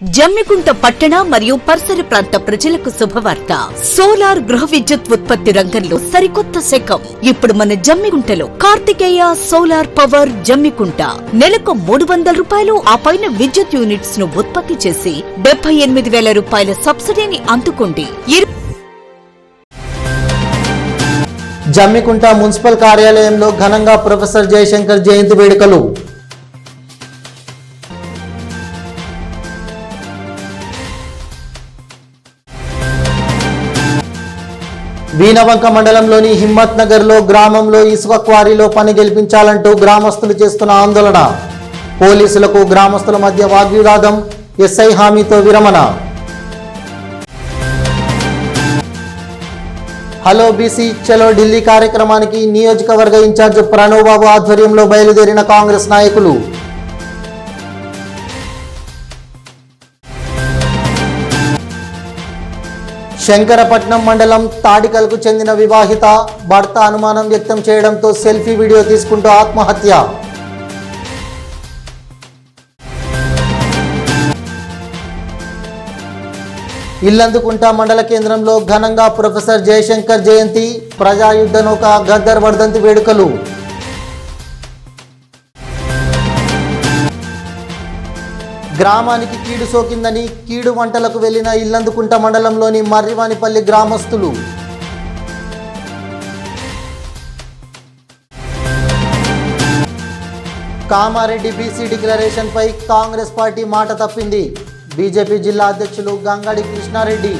జమ్మికుంట పట్టణ మరియు పరిసర ప్రాంత ప్రజలకు శుభవార్త. సోలార్ గృహ విద్యుత్ ఉత్పత్తి రంగంలో సరికొత్త శకం. ఇప్పుడు మన జమ్మికుంటలో కార్తికేయ సోలార్ పవర్ జమ్మికుంట. నెలకు మూడు వందల రూపాయలు ఆ పైన విద్యుత్ యూనిట్స్ను ఉత్పత్తి చేసి డెబ్బై ఎనిమిది వేల రూపాయల సబ్సిడీని అందుకోండి. జమ్మికుంట మున్సిపల్ కార్యాలయంలో ఘనంగా ప్రొఫెసర్ జయశంకర్ జయంతి వేడుకలు. వీణవంక మండలంలోని హిమ్మత్ నగర్లో గ్రామంలో ఇసుక క్వారీలో పని గెలిపించాలంటూ గ్రామస్తులు చేస్తున్న ఆందోళన. పోలీసులకు గ్రామస్తుల మధ్య వాగ్వివాదం ఎస్ఐ హామీతో విరమణ. హలో బీసీ చలో ఢిల్లీ కార్యక్రమానికి నియోజకవర్గ ఇన్ఛార్జ్ ప్రణవ్ బాబు ఆధ్వర్యంలో బయలుదేరిన కాంగ్రెస్ నాయకులు. శంకరపట్నం మండలం తాడికల్కు చెందిన వివాహిత భర్త అనుమానం వ్యక్తం చేయడంతో సెల్ఫీ వీడియో తీసుకుంటూ ఆత్మహత్య. ఇల్లందుకుంట మండల కేంద్రంలో ఘనంగా ప్రొఫెసర్ జయశంకర్ జయంతి ప్రజాయుద్ధ నౌక గద్దర్ వర్ధంతి వేడుకలు. గ్రామానికి కీడు సోకిందని కీడు వంటలకు వెళ్ళిన ఇల్లందుకుంట మండలంలోని మర్రివానిపల్లి గ్రామస్తులు. కామారెడ్డి బీసీ డిక్లరేషన్పై కాంగ్రెస్ పార్టీ మాట తప్పింది. బీజేపీ జిల్లా అధ్యక్షులు గంగాడి కృష్ణారెడ్డి.